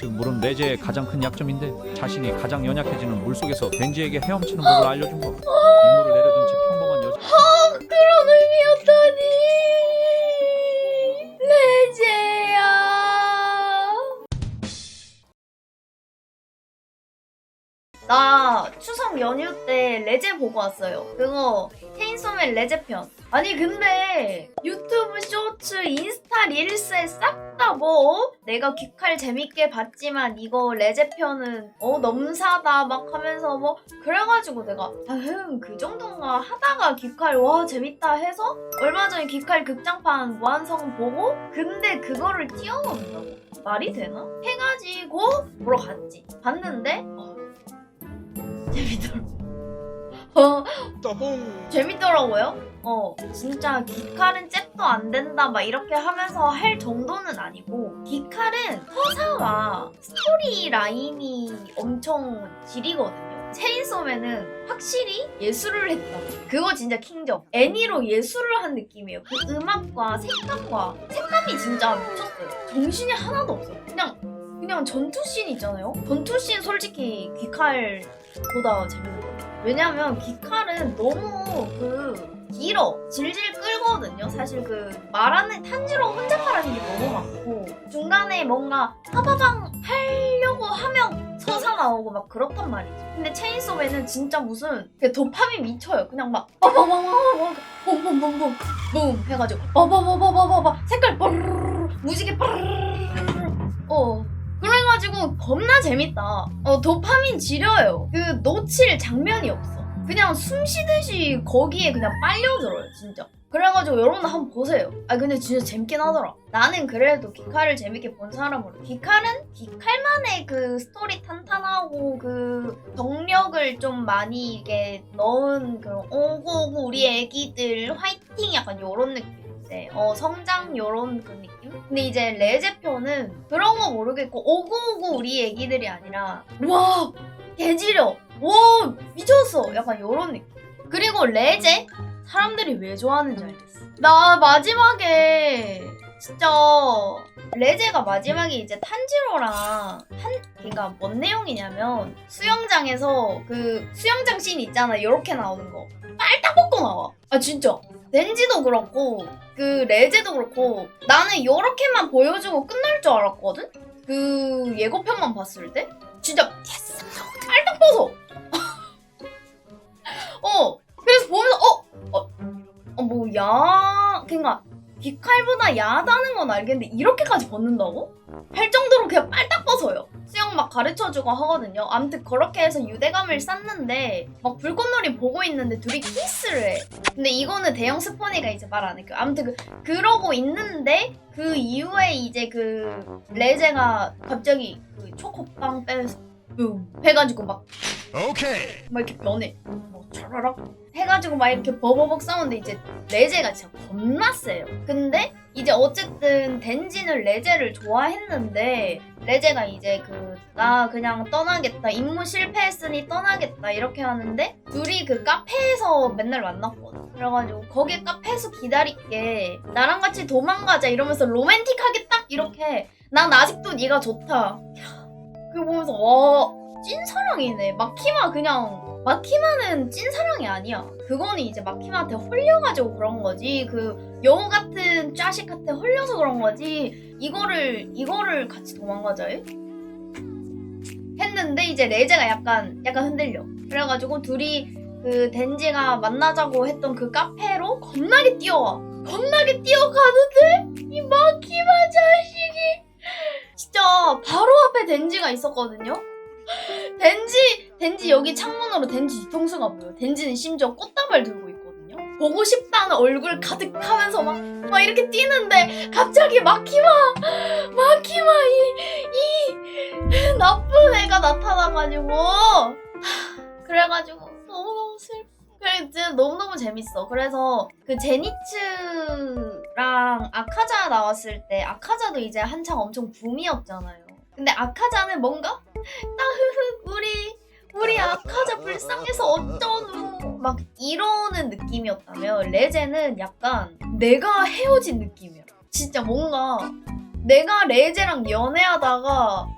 즉 물은 레제의 가장 큰 약점인데 자신이 가장 연약해지는 물 속에서 덴지에게 헤엄치는 법을 알려준 거. 임무를 내려둔 채 평범한 여자. 그런 의미였다니 나 추석 연휴 때 레제 보고 왔어요. 그거 체인소맨 레제 편. 아니 근데 유튜브 쇼츠 인스타 릴스에 싹 다 뭐? 내가 귀칼 재밌게 봤지만 이거 레제 편은 어 넘사다 막 하면서 뭐? 그래가지고 내가 아흠 그 정도인가 하다가 귀칼 와 재밌다 해서 얼마 전에 귀칼 극장판 무한성 보고 근데 그거를 뛰어넘는다고? 말이 되나? 해가지고 보러 갔지. 봤는데 어, 재밌더라고 어 재밌더라고요? 어 진짜 귀칼은 잽도 안 된다 막 이렇게 하면서 할 정도는 아니고 귀칼은 서사와 스토리 라인이 엄청 지리거든요. 체인소맨은 확실히 예술을 했다. 그거 진짜 킹점 애니로 예술을 한 느낌이에요. 그 음악과 색감과 색감이 진짜 미쳤어요. 정신이 하나도 없어. 그냥 그냥 전투씬 있잖아요? 전투씬 솔직히 귀칼보다 재밌는 거 왜냐면 귀칼은 너무 그 길어 질질 끌거든요. 사실 그 말하는 탄지로 혼자 말하는 게 너무 많고 중간에 뭔가 하바방 하려고 하면 서사 나오고 막 그렇단 말이지. 근데 체인소맨은 진짜 무슨 그 도파민 미쳐요. 그냥 막 빠바바바바바 봄봄봄봄 붐 해가지고 빠바바바바바바 색깔 빠르르르 무지개 빠르르르. 어 그래가지고 겁나 재밌다. 어 도파민 지려요. 그 놓칠 장면이 없어. 그냥 숨 쉬듯이 거기에 그냥 빨려들어요 진짜. 그래가지고 여러분도 한번 보세요. 아 근데 진짜 재밌긴 하더라. 나는 그래도 기칼을 재밌게 본 사람으로. 기칼은 기칼만의 그 스토리 탄탄하고 그 정력을 좀 많이 이게 넣은 그 오고 우리 애기들 화이팅! 약간 요런 느낌 이제 어 성장 요런 그 느낌? 근데 이제 레제표는 그런 거 모르겠고 오구오구 우리 애기들이 아니라 와 개지려 와 미쳤어. 약간 요런 느낌. 그리고 레제? 사람들이 왜 좋아하는지 알겠어. 나 마지막에 진짜 레제가 마지막에 이제 탄지로랑 한 걔가 뭔 내용이냐면 수영장에서 그 수영장 씬 있잖아. 요렇게 나오는 거. 빨딱 벗고 나와. 아 진짜. 덴지도 그렇고 그 레제도 그렇고 나는 요렇게만 보여주고 끝날 줄 알았거든? 그 예고편만 봤을 때 진짜 빨딱 벗어 어 그래서 보면서 어? 어, 어 뭐야 그니까 귀칼보다 야하다는 건 알겠는데 이렇게까지 벗는다고? 할 정도로 그냥 빨딱 벗어요 수영 막 가르쳐주고 하거든요 아무튼 그렇게 해서 유대감을 쌓는데 막 불꽃놀이 보고 있는데 둘이 키스를 해 근데 이거는 대형 스포니가 이제 말안 했고 아무튼 그, 그러고 있는데 그 이후에 이제 그 레제가 갑자기 그 초코빵 빼면서 붐 해가지고 막 오케이. 막 이렇게 변해. 뭐 차라락 해가지고 막 이렇게 버버벅 싸우는데 이제 레제가 진짜 겁나 세요. 근데 이제 어쨌든 덴지는 레제를 좋아했는데 레제가 이제 그 나 그냥 떠나겠다 임무 실패했으니 떠나겠다 이렇게 하는데 둘이 그 카페에서 맨날 만났거든. 그래가지고 거기 카페에서 기다릴게 나랑 같이 도망가자 이러면서 로맨틱하게 딱 이렇게 난 아직도 네가 좋다. 그거 보면서 와 찐사랑이네. 마키마 그냥 마키마는 찐 사랑이 아니야. 그거는 이제 마키마한테 홀려가지고 그런 거지. 그 여우 같은 짜식한테 홀려서 그런 거지. 이거를 이거를 같이 도망가자 해? 했는데 이제 레제가 약간 약간 흔들려. 그래가지고 둘이 그 덴지가 만나자고 했던 그 카페로 겁나게 뛰어와. 겁나게 뛰어가는데 이 마키마 자식이 진짜 바로 앞에 덴지가 있었거든요. 덴지, 덴지 여기 창문으로 덴지 뒤통수가 보여. 덴지는 심지어 꽃다발 들고 있거든요. 보고 싶다는 얼굴 가득하면서 막, 막 이렇게 뛰는데 갑자기 마키마, 마키마 이, 이 나쁜 애가 나타나가지고 하, 그래가지고 너무너무 슬퍼. 그래 진짜 너무너무 재밌어. 그래서 그 제니츠랑 아카자 나왔을 때 아카자도 이제 한창 엄청 붐이었잖아요. 근데 아카자는 뭔가 따흐흐 우리 우리 아카자 불쌍해서 어쩌누 막 이러는 느낌이었다면 레제는 약간 내가 헤어진 느낌이야. 진짜 뭔가 내가 레제랑 연애하다가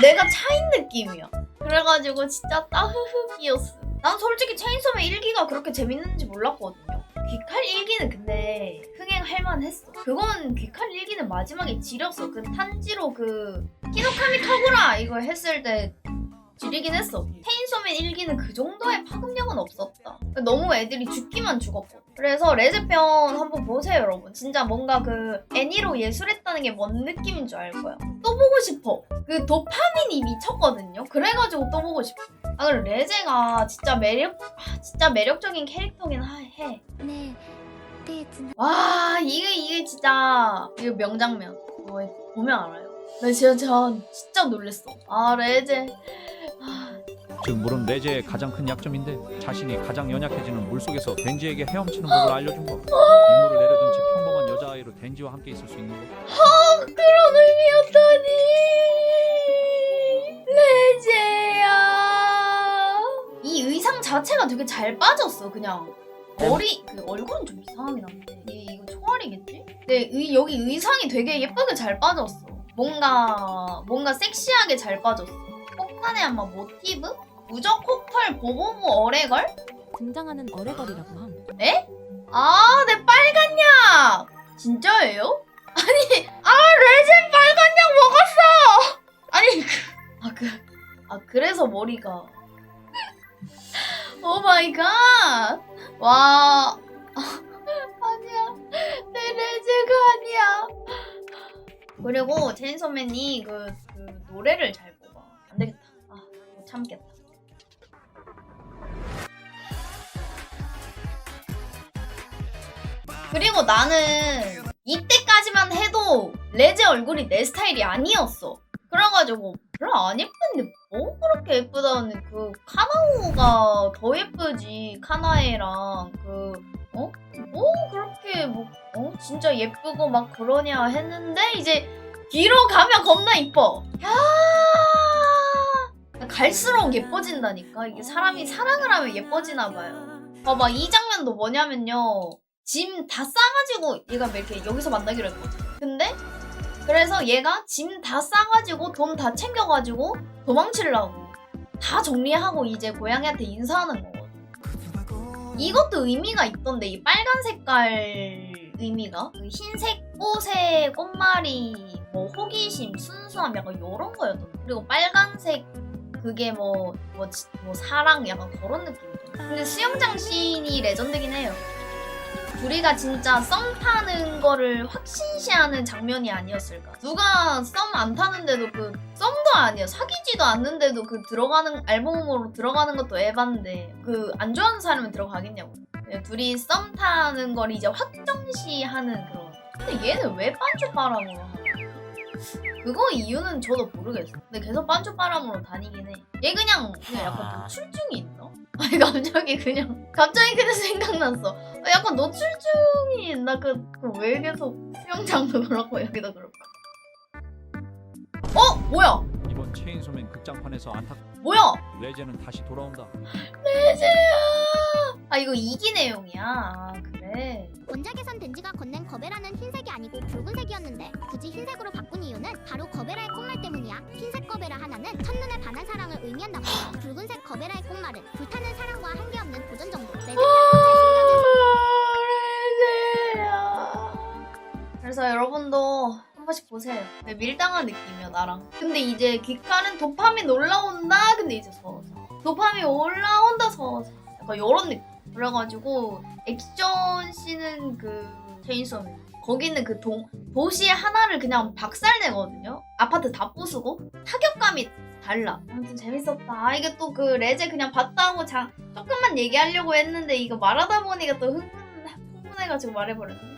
내가 차인 느낌이야. 그래가지고 진짜 따흐흐기였어. 난 솔직히 체인소맨 1기가 그렇게 재밌는지 몰랐거든요. 귀칼 1기는 근데 흥행할 만 했어. 그건 귀칼 1기는 마지막에 지렸어. 그 탄지로 그 키노카미 카구라 이거 했을 때 지리긴 했어. 페인소맨 1기는 그 정도의 파급력은 없었다. 너무 애들이 죽기만 죽었고. 그래서 레즈편 한번 보세요, 여러분. 진짜 뭔가 그 애니로 예술했다는 게 뭔 느낌인 줄 알 거예요. 또 보고 싶어. 그 도파민이 미쳤거든요. 그래가지고 또 보고 싶어. 아, 그럼 레제가 진짜 매력, 아, 진짜 매력적인 캐릭터긴 하, 해. 네. 네 와, 이게, 이게 진짜, 이거 명장면. 뭐, 보면 알아요. 나 진짜, 진짜 놀랬어. 아, 레제. 아, 즉 물은 레제의 가장 큰 약점인데 자신이 가장 연약해지는 물속에서 덴지에게 헤엄치는 법을 알려준 거. 임무를 내려둔 채 평범한 여자아이로 덴지와 함께 있을 수 있는 거. 그런 의미였다니. 레제야. 이 의상 자체가 되게 잘 빠졌어, 그냥. 머리, 그 얼굴은 좀 이상하긴 한데. 이, 이거 총알이겠지? 근데 의, 여기 의상이 되게 예쁘게 잘 빠졌어. 뭔가, 뭔가 섹시하게 잘 빠졌어. 폭탄의 아마 모티브? 무적 코컬 보보보 어레걸? 등장하는 어레걸이라고 함. 아, 내 빨간 약! 진짜예요? 아니, 아, 레진 빨간 약 먹었어! 아니, 그, 아, 그, 아, 그래서 머리가. 오 마이 갓! 와, 아, 아니야. 내 레즈가 아니야. 그리고 체인소맨이 그, 그 노래를 잘 뽑아. 안 되겠다. 아, 못 참겠다. 그리고 나는 이때까지만 해도 레제 얼굴이 내 스타일이 아니었어. 그래가지고 별로 안 예쁜데 뭐 그렇게 예쁘다는 그 카나오가 더 예쁘지 카나에랑 그 어? 뭐 그렇게 뭐 어? 진짜 예쁘고 막 그러냐 했는데 이제 뒤로 가면 겁나 이뻐. 야 갈수록 예뻐진다니까 이게 사람이 사랑을 하면 예뻐지나 봐요. 봐봐 이 장면도 뭐냐면요 짐 다 싸가지고 얘가 뭐 이렇게 여기서 만나기로 했거든 근데 그래서 얘가 짐 다 싸가지고 돈 다 챙겨가지고 도망치려고 다 정리하고 이제 고양이한테 인사하는 거거든 이것도 의미가 있던데 이 빨간 색깔 의미가 그 흰색 꽃의 꽃말이 뭐 호기심 순수함 약간 요런 거였던데 그리고 빨간색 그게 뭐, 뭐, 지- 뭐 사랑 약간 그런 느낌이죠. 근데 수영장 씬이 레전드긴 해요. 둘이가 진짜 썸 타는 거를 확신시하는 장면이 아니었을까. 누가 썸 안 타는데도 그 썸도 아니야. 사귀지도 않는데도 그 들어가는 앨범으로 들어가는 것도 에반데 그 안 좋아하는 사람은 들어가겠냐고. 예, 둘이 썸 타는 걸 이제 확정시하는 그런. 근데 얘는 왜 반주 바람으로 하나? 그거 이유는 저도 모르겠어. 근데 계속 반주 바람으로 다니긴 해. 얘 그냥 그냥 약간 노출증이 있나? 아니 갑자기 그냥 갑자기 그냥 생각났어. 아, 약간 노출증이 있나? 그왜 계속 수영장도 그렇고 여기도 그렇고. 어 뭐야? 이번 체인소맨 극장판에서 안타 뭐야? 레제는 다시 돌아온다. 레제야. 아 이거 이기 내용이야. 아 그 래. 원작에선 덴지가 건넨 거베라는 흰색이 아니고 붉은색이었는데 굳이 흰색으로 바꾼 이유는 바로 거베라의 꽃말 때문이야. 흰색 거베라 하나는 첫눈에 반한 사랑을 의미한다고. 붉은색 거베라의 꽃말은 불타는 사랑과 한계없는 도전 정도. 레제야. 그래서 여러분도 한 번씩 보세요. 네, 밀당한 느낌이야 나랑. 근데 이제 귀칼은 도파민 올라온다. 근데 이제 서서 도파민 올라온다 서서 약간 요런 느낌. 그래가지고 액션 씬은 그 체인소맨. 거기는 그 동, 도시 하나를 그냥 박살내거든요. 아파트 다 부수고 타격감이 달라. 아무튼 재밌었다. 아, 이게 또 그 레제 그냥 봤다 하고 자, 조금만 얘기하려고 했는데 이거 말하다 보니까 또 흥분, 흥분해가지고 말해버렸네.